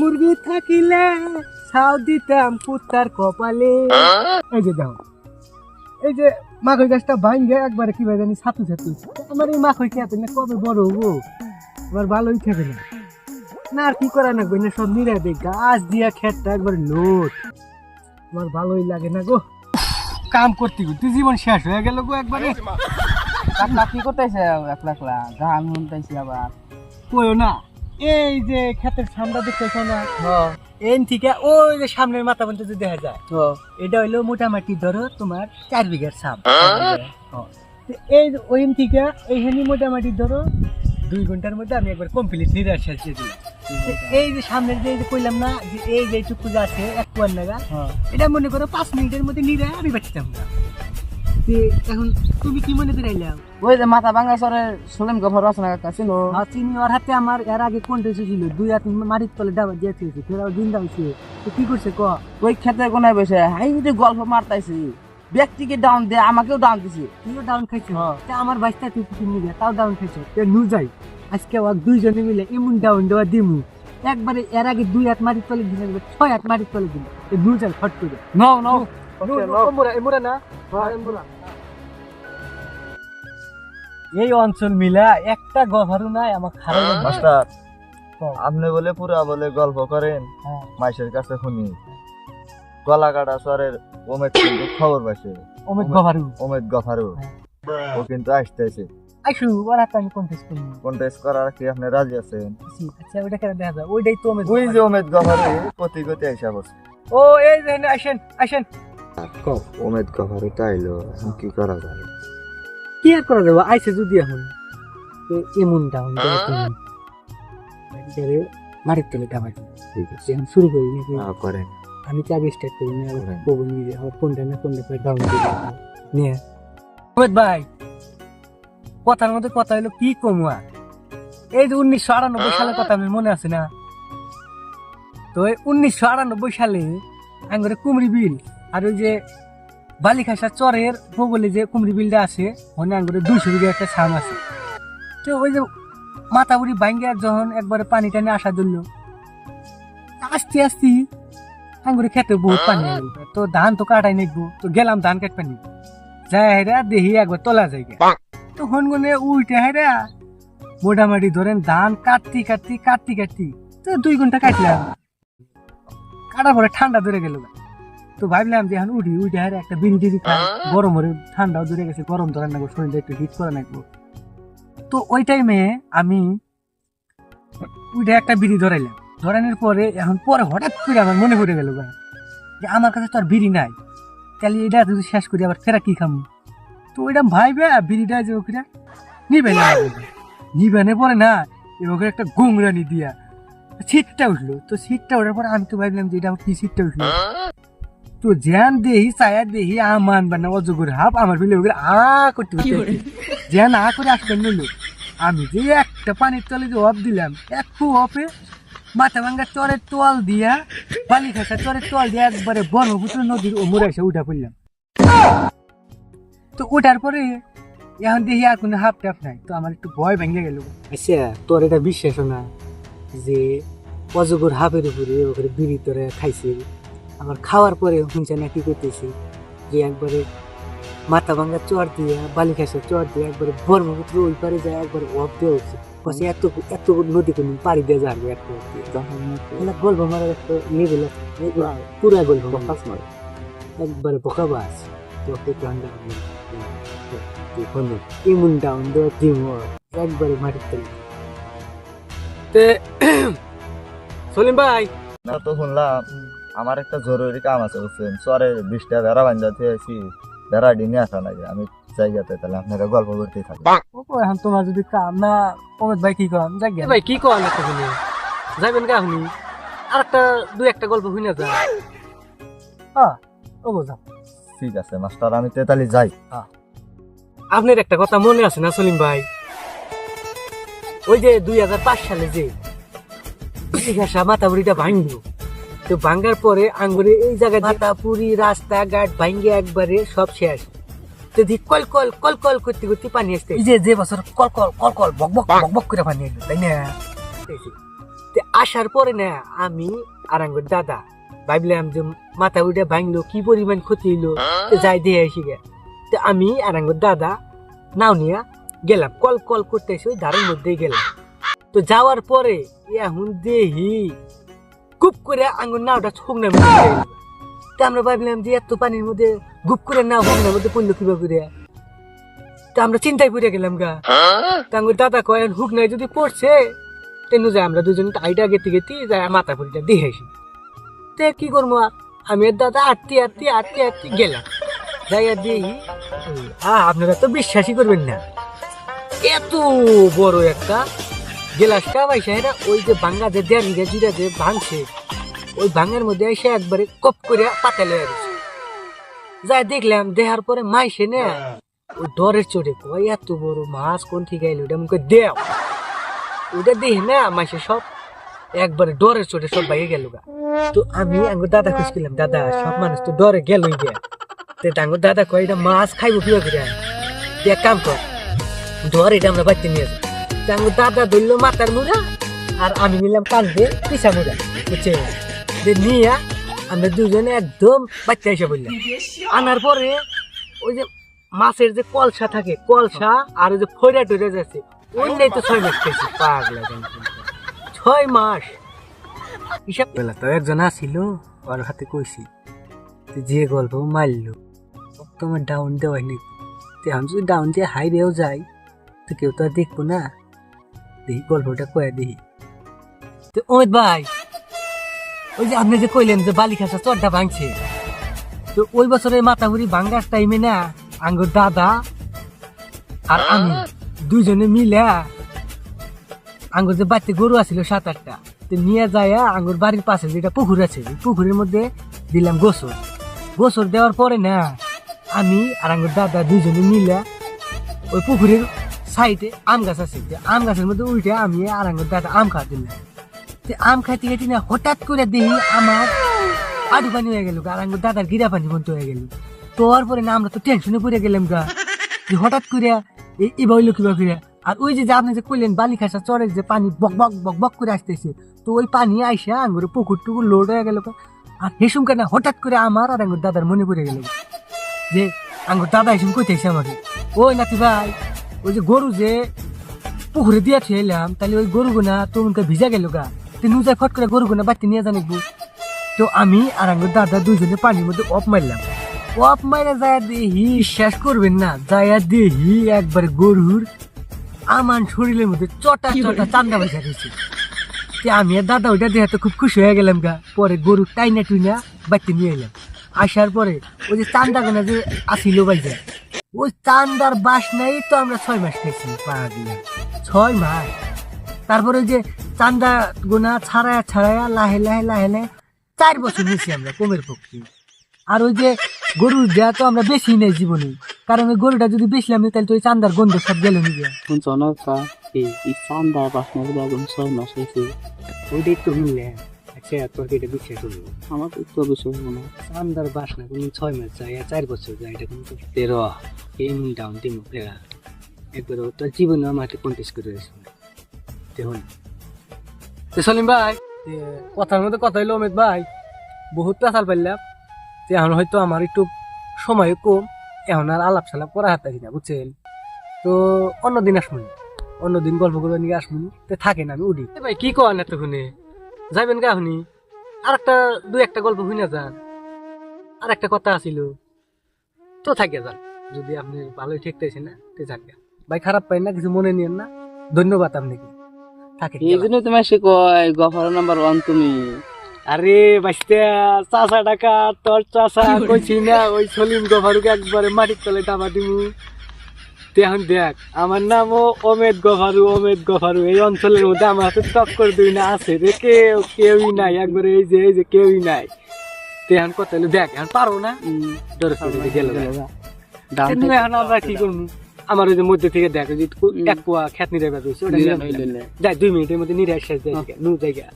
মুরগি থাকিলে ছাও দিতাম কুত্তার কপালে। এই যে দাও এই যে মাখই গাছটা ভাঙ্গে একবারে কি ভাই জানি ছাতু ছাতু। আমার এই মাখই খেতে না কবে বড় হব? আমার ভালোই খেবে না। না আর কি করা লাগবে? না সব নিরাবে গাছ দিয়া খেতটা একবারে লোট আমার ভালোই লাগে না গো। কাম করতে তুই জীবন শেষ হয়ে গেল গো একবারে। কি করতেছে? একলা একলা গান শুনতেছি আবার। কইও না। এই যে ক্ষেতের সামনে দেখতেছ না? এন থেকে ওই যে সামনের মাথা পর্যন্ত দেখা যায় তো এটা হইল মোটামুটি ধরো তোমার চার বিঘার সাম হ্যাঁ। এই যে ওইন থেকে এইখানে মোটামুটি ধরো দুই ঘণ্টার মধ্যে আমি একবার কমপ্লিট নিরাশ দিই এই যে সামনের যে এই যে কইলাম না যে এই যে টুকু যে আছে এক কুয়ার নাগা এটা মনে করো পাঁচ মিনিটের মধ্যে নিরা আমি বাঁচতাম না। এখন তুমি কি মনে করে আইলাম ওই যে মাথা ভাঙা সরের সুলেম গফর রচনা কাকা ছিল হ্যাঁ, চিনি ওর হাতে আমার এর আগে কোনটা ছিল? দুই হাত মাটির তলে ডাবা দিয়ে থুয়েছে ফেরাও দিন দাইছে তো কি করছে ক? ওই খেতে কোনায় বসে হাই যে গল্প মারতাইছি। ব্যক্তিকে ডাউন দে আমাকেও ডাউন দিছি। তুইও ডাউন খাইছো? তা আমার বাইশটা তুই কিছু নিবে তাও ডাউন খাইছো? এ নু যাই আজকে ওয়াক দুইজনে মিলে এমন ডাউন দেওয়া দিমু। একবারে এর আগে দুই হাত মাটির তলে দিলে ছয় হাত মাটির তলে দিল এ নু যাই ফট করে। No no? এমুরা এমুরা না এই অঞ্চল মিলা একটা গভারও নাই আমার খারাপ মাস্টার আপনি বলে পুরা বলে গল্প করেন হ্যাঁ। মাইসের কাছে শুনি। গলাকাটা সরের কিন্তু খবর পাইছে। অমিত গভারু ওমেদ গফারু ও কিন্তু আসতেছে। আইসু ওর হাতে আমি কন্টেস্ট করি। কন্টেস্ট করার কি আপনি রাজি আছেন? আচ্ছা ওইটা কেন দেখা যায়? ওইটাই তো অমিত ওই যে ওমেদ গফারু কতি কতি আইসা বসে। ও এই যে আসেন আসেন। ওমেদ গফারু তাইলো কি করা যায়? কি আর করা যাব? আইসে যদি এখন। তো এমন ডাউন মাটির তলে ডাবা ঠিক আছে। এখন শুরু করি নাকি? করেন। আমি আগে স্টার্ট করি না নিজে আমার কোনটা না কোনটা করে ডাউন করে নিয়ে। ভাই কথার মধ্যে কথা হলো কি কমুয়া এই যে উনিশশো আটানব্বই সালের কথা আমি মনে আছে না? তো এই উনিশশো আটানব্বই সালে আঙ্গরে কুমড়ি বিল আর ওই যে বালিখাসা চরের বগলে যে কুমড়ি বিলটা আছে ওখানে আঙ্গরে দুইশো বিঘা একটা ছাম আছে। তো ওই যে মাথা বুড়ি ভাঙ্গে যখন একবারে পানি টানি আসা ধরলো আস্তে আস্তে আঙ্গুরে খেতে বহুত পানি আইলো। তো ধান তো কাটাই নেব তো গেলাম ধান কাটতে নি যাই হেরা দেখি একবার তোলা যায় তো হনগনে উল্টে হেরা মোটামুটি ধরেন ধান কাটতি কাটতি কাটতি কাটতি তো দুই ঘণ্টা কাটলাম। কাটার পরে ঠান্ডা ধরে গেল তো ভাবলাম যে এখন উঠি উঠে হেরা একটা বিড়ি টিড়ি খাই গরম হরে ঠান্ডাও ধরে গেছে গরম ধরে নাকবো শরীরটা একটু হিট করে নাকবো তো ওই টাইমে আমি উঠে একটা বিড়ি ধরাইলাম। ধরানোর পরে এখন পরে হঠাৎ করে আমার মনে পড়ে গেল যে আমার কাছে তো আর বিড়ি নাই। তাহলে এটা যদি শেষ করি আবার ফেরা কি খামু? তো ওইটা ভাইবে বিড়িটা যে ওখানে নিবে না নিবে না পরে না এবার একটা গোংরানি দিয়া সিটটা উঠল। তো সিটটা ওঠার পরে আমি তো ভাবলাম যে এটা কি সিটটা উঠল? তো জ্যান দেহি চায়া দেহি আমান বানা অজগর হাফ আমার বিলে ওগুলো আ করতে করতে জ্যান আ করে আসতে নিল। আমি যে একটা পানির তলে যে অফ দিলাম একটু অফে মাথা ভাঙ্গা চরের তোয়াল দিয়া বালি খাসা চরের তোয়াল দিয়া একবারে ব্রহ্মপুত্র নদীর ওমরে এসে উঠা পড়লাম। তো ওঠার পরে এখন দেখি আর কোনো হাফ টাফ নাই তো আমার একটু ভয় ভেঙে গেল। আচ্ছা তোর এটা বিশ্বাস না যে অজগর হাফের উপরে ওখানে বিড়ি তোরে খাইছে? আবার খাওয়ার পরে শুনছে না কি করতেছে যে একবারে মাথা ভাঙ্গা চর দিয়ে বালি খাসা চর দিয়ে একবারে ব্রহ্মপুত্র ওই পারে যায় একবারে অফ দিয়ে উঠছে। বসে এত এত নদী কোনো পাড়ি দিয়ে যাবে এত মানে গল্প মারার একটা লেভেল পুরা গল্প মারে। একবারে বোকা বাস তোকে ঠান্ডা এমন ডাউন দেওয়া টিম একবারে মাটির তলে। তে সলিম ভাই। না তো শুনলাম। আমার একটা জরুরি কাম আছে বুঝছেন? সরে বিশটা ভেড়া বান্ধাতে আছি ভেড়া ডিনে আসা লাগে। আমি জায়গাতে তাহলে আপনারা গল্প করতেই থাকি। এখন তোমার যদি কাম না অমিত ভাই কি কন যাক ভাই কি কন একটা শুনি যাবেন কা শুনি আর একটা দুই একটা গল্প শুনে যায় হ্যাঁ ও বোঝা ঠিক আছে মাস্টার আমি তেতালি যাই। আপনার একটা কথা মনে আছে না সলিম ভাই? ওই যে দুই হাজার পাঁচ সালে যে ঘাসা মাথাপুরিটা ভাঙলো তো ভাঙ্গার পরে আঙ্গুরে এই জায়গায় মাথাপুরি রাস্তা ঘাট ভাঙ্গে একবারে সব শেষ। তো দি কল কল কল কল করতে করতে পানি আসতে এই যে যে বছর কল কল কল কল বক বক বক বক করে পানি আসলো তাই না? তে আসার পরে না আমি আর আঙ্গুর দাদা ভাবলাম যে মাথা উঠে ভাঙলো কি পরিমাণ ক্ষতি হইল যাই দিয়ে আসি গে তো আমি আর আঙ্গুর দাদা নাও নিয়ে গেলাম কল কল করতেছি ওই ধারের মধ্যেই গেলাম। তো যাওয়ার পরে এখন দেহি গুপ করে আঙ্গুর নাওটা শুকনার মধ্যে। তো আমরা ভাবলাম যে এত পানির মধ্যে গুপ করে নাও শুকনার মধ্যে পড়ল কীভাবে করে তো আমরা চিন্তায় পড়ে গেলাম গা। তো আঙ্গুর দাদা কয় হুক নাই যদি পড়ছে তেনু যায় আমরা দুজন আইডা গেতে গেতে যায় মাথা ফুলটা দিয়ে আসি। তে কি করব আমি আর দাদা আটটি আটটি আটটি আটটি গেলাম। যাই আর দিই আপনারা তো বিশ্বাসই করবেন না। এত বড় একটা গেলাসটা পাইছে এটা ওই যে ভাঙ্গা যে বিঘা জিরা যে ভাঙছে, ওই ভাঙের মধ্যে এসে একবারে কপ করে পাতালে আসছে যাই দেখলাম, দেহার পরে মাইসে না ওই ডরের চোটে কয়, এত বড় মাছ কোন ঠিক আইলো? ওটা মুখে দেও। ওটা দেখি না মাইসে সব একবারে ডরের চোটে সব বাইরে গেল গা। তো আমি আঙ্গুর দাদা খুঁজছিলাম, দাদা, সব মানুষ তো ডরে গেলই গে। তো আঙ্গুর দাদা কয়, এটা মাছ খাইবো কিবা করে এক কাম কর ধর এটা আমরা বাড়িতে নিয়ে যাই। দাদা ধরলো মাথার মুড়া, আর আমি নিলাম কান্দে পিসা মুড়া, বুঝছে? যে নিয়ে আমরা দুজনে একদম বাচ্চা এসে বললাম। আনার পরে ওই যে মাছের যে কলসা থাকে, কলসা আর ওই যে ফইরা টইরা যাচ্ছে ওই তো ছয় মাস খেয়েছি। পাগলা ছয় মাস। হিসাব বেলা তো একজন আসিল, ওর হাতে কইছি যে গল্প মারলো, তোমার ডাউন দেওয়াই নেই আমি যদি ডাউন দিয়ে হাই রেও যাই, তো কেউ তো আর দেখব না। দেখি গল্পটা কয়ে দেখি তো অমিত ভাই, ওই যে আপনি যে কইলেন যে বালি খাসা চরটা ভাঙছে, তো ওই বছরের মাথাগুড়ি ভাঙ্গার টাইমে না আঙ্গুর দাদা আর আমি দুইজনে মিলে আঙ্গুর যে বাড়িতে গরু আছিল সাত আটটা, তো নিয়ে যায় আঙ্গুর বাড়ির পাশে যেটা পুকুর আছে পুকুরের মধ্যে দিলাম গোসর গোসর দেওয়ার পরে না আমি আর আঙ্গুর দাদা দুইজনে মিলে ওই পুকুরের সাইডে আম গাছ আছে। আম গাছের মধ্যে উল্টে আমি আর দাদা আম খাওয়া দিলাম তো আম খাইতে খাইতে না হঠাৎ করে দেখি আমার আডু পানি হয়ে গেল আর দাদার গিরা পানি বন্ধ হয়ে গেল। তো ওর পরে না আমরা তো টেনশনে পড়ে গেলাম গা, যে হঠাৎ করে এই এবার হইল কিবা করে। আর ওই যে আপনি যে কইলেন বালি খাসা চরের যে পানি বক বক বক বক করে আসতেছে, তো ওই পানি আইসা আঙ্গুর পুকুর টুকুর লোড হয়ে গেল আর হেসুম কেন হঠাৎ করে আমার আর আঙ্গুর দাদার মনে পড়ে গেল যে আঙ্গুর দাদা হেসুম কইতেছে আমাকে ওই নাতি ভাই ওই যে গরু যে পুকুরে দিয়ে এলাম তাহলে ওই গরু গুনা তোমাকে ভিজা গেল গা। তুই নুজায় ফট করে গরু গুনা বাড়তে নিয়ে জানিব তো আমি আর আঙ্গুর দাদা দুজনে পানির মধ্যে অপ মারলাম। অপ মাইরা যায় দেহি বিশ্বাস করবেন না যায় দেহি একবার গরুর আমার শরীরের মধ্যে চটা চটা চান্দা বসে গেছে তে আমি আর দাদা ওইটা দেখে তো খুব খুশি হয়ে গেলাম গা। পরে গরু টাইনা টুইনা বাড়তে নিয়ে এলাম। আসার পরে ওই যে চান্দা গোনা যে আসিল বাইজা ওই চান্দার বাস নাই তো আমরা ছয় মাস খেয়েছি পাড়া দিয়ে। ছয় মাস। তারপরে ওই যে চান্দা গোনা ছাড়ায়া ছাড়ায়া লাহে লাহে লাহে লাহে চার বছর নিয়েছি আমরা কমের পক্ষে। আর ওই যে গরুর দেয়া তো আমরা বেশি নেই জীবনে। কারণ ওই গরুটা যদি বেশলাম না তাহলে তো ওই চান্দার গন্ধ সব গেল নিয়ে কোন জনকা এই এই চান্দা বাসনের বেগুন ছয় মাস হয়েছে। ওইটাই তো মিললে আচ্ছা তোর করব আমার তো বিষয় হব না চান্দার বাসনা কোনো ছয় মাস যায় চার বছর যায় এটা কিন্তু তেরো এমনি ডাউন টিম প্লেয়ার একবার তোর জীবনে আমাকে কন্টেস্ট করে দিয়েছে দেখুন তো সলিম ভাই কথার মধ্যে কথা হইল অমিত ভাই বহুত পেশাল পাইলাম। তো এখন হয়তো আমার একটু সময় কম এখন আর আলাপ সালাপ করা হাত থাকি না বুঝছেন? তো অন্যদিন আসব অন্যদিন গল্প করবে নিয়ে আসব তো থাকেন আমি উঠি। ভাই কি কন এতক্ষণে? যাবেন কা আপনি আর একটা দুই একটা গল্প শুনে যান। আর একটা কথা আছিল। তো থাকে যান। যদি আপনি ভালোই ঠেকতেছেন না তো যান গা। ভাই খারাপ পাই না কিছু মনে নিয়েন না। ধন্যবাদ আপনাকে। থাকে এই জন্য তোমার সে কয় গফার নাম্বার ওয়ান তুমি। আরে বাঁচতে চাষা টাকা তোর চাষা কইছি না ওই সলিম গফারুকে একবারে মাটির তলে টাবা দিমু। এখন দেখ আমার নামও অমেদ গফারু অমেদ গফারু। এই অঞ্চলের মধ্যে আমার হাতে টক্কর দুই না আছে রে কেউ কেউই নাই। একবারে এই যে এই যে কেউই নাই। এখন কত হলো দেখ এখন পারো না? ডরে ফেলে গেল এখন আমরা কি করব? আমার ওই যে মধ্যে থেকে দেখ যে এক পোয়া খ্যাত দুই মিনিটের মধ্যে নিরে শেষ জায়গা নু জায়গা